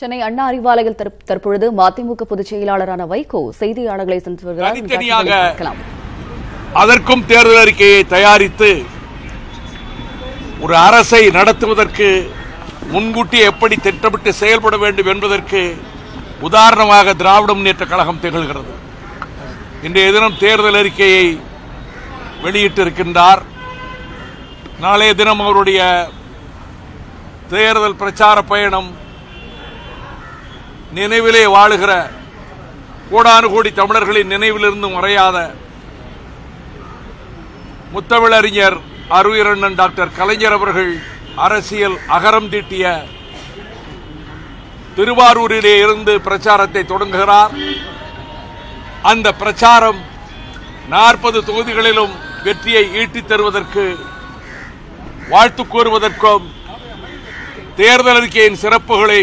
சென்னை அண்ணா அறிவாலயில் தற்ப- தற்பொழுது மதிமுக பொதுச் செயலாளரான வைகோ செய்தியாளர்களை சந்தித்து வருகிறார். அதற்கும் தேர்தல் அறிக்கையை தயாரித்து ஒரு அரசை நடத்துவதற்கு முன்கூட்டி எப்படி திட்டமிட்டு செயல்பட வேண்டும் என்பதற்கு உதாரணமாக திராவிட முன்னேற்ற கழகம் திகழ்கிறது. இன்றைய தினம் தேர்தல் அறிக்கையை வெளியிட்டிருக்கின்றார். நாளைய தினம் அவருடைய தேர்தல் பிரச்சார பயணம் நினைவிலே வாழுகிற கோடானு கோடி தமிழர்களின் நினைவிலிருந்து மறையாத முத்தமிழறிஞர் அருயிரண்ணன் டாக்டர் கலைஞர் அவர்கள் அரசியல் அகரம் தீட்டிய திருவாரூரிலே இருந்து பிரச்சாரத்தை தொடங்குகிறார். அந்த பிரச்சாரம் நாற்பது தொகுதிகளிலும் வெற்றியை ஈட்டித் தருவதற்கு வாழ்த்து கூறுவதற்கும் தேர்தல் அறிக்கையின் சிறப்புகளை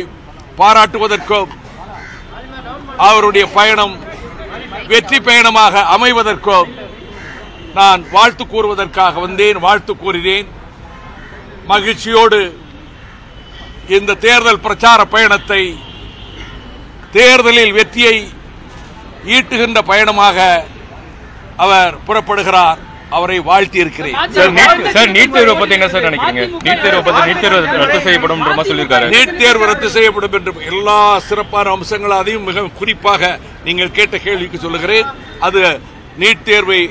பாராட்டுவதற்கும் அவருடைய பயணம் வெற்றி பயணமாக அமைவதற்கும் நான் வாழ்த்து கூறுவதற்காக வந்தேன் வாழ்த்து கூறினேன். மகிழ்ச்சியோடு இந்த தேர்தல் பிரச்சார பயணத்தை தேர்தலில் வெற்றியை ஈட்டுகின்ற பயணமாக அவர் புறப்படுகிறார். அவரை வாழ்த்தி இருக்கிறேன் சார் நீட் சார் நீட் தேர்வை பத்தி என்ன சார் நினைக்கிறீங்க? நீட் தேர்வை பத்தி நீட் தேர்வு ரத்து செய்யப்படும் சொல்லியிருக்காரு. நீட் தேர்வு ரத்து செய்யப்படும் என்று எல்லா சிறப்பான அம்சங்கள் அதையும் மிக குறிப்பாக நீங்கள் கேட்ட கேள்விக்கு சொல்லுகிறேன். அது நீட் தேர்வை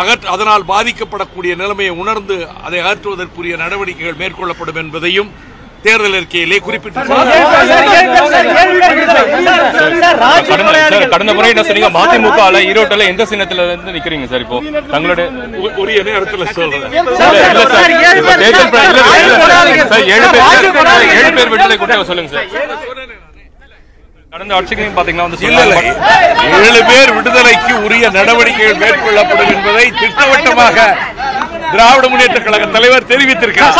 அகற்ற அதனால் பாதிக்கப்படக்கூடிய நிலைமையை உணர்ந்து அதை அகற்றுவதற்குரிய நடவடிக்கைகள் மேற்கொள்ளப்படும் என்பதையும் தேர்தல் அறிக்கையிலே கடந்த சார் கடந்த முறை என்ன சொன்னீங்க மதிமுக ஈரோட்டில் எந்த சின்னத்துல இருந்து நிக்கிறீங்க சார் இப்போ தங்களுடைய குறிப்பிட்டு உரிய நேரத்தில் சொல்றேன் ஏழு பேர் ஏழு பேர் விடுதலை கூட சொல்லுங்க சார் கடந்த ஆட்சிக்கு பாத்தீங்கன்னா வந்து. ஏழு பேர் விடுதலைக்கு உரிய நடவடிக்கைகள் மேற்கொள்ளப்படும் என்பதை திட்டவட்டமாக திராவிட முன்னேற்ற கழக தலைவர் தெரிவித்திருக்கிறார்.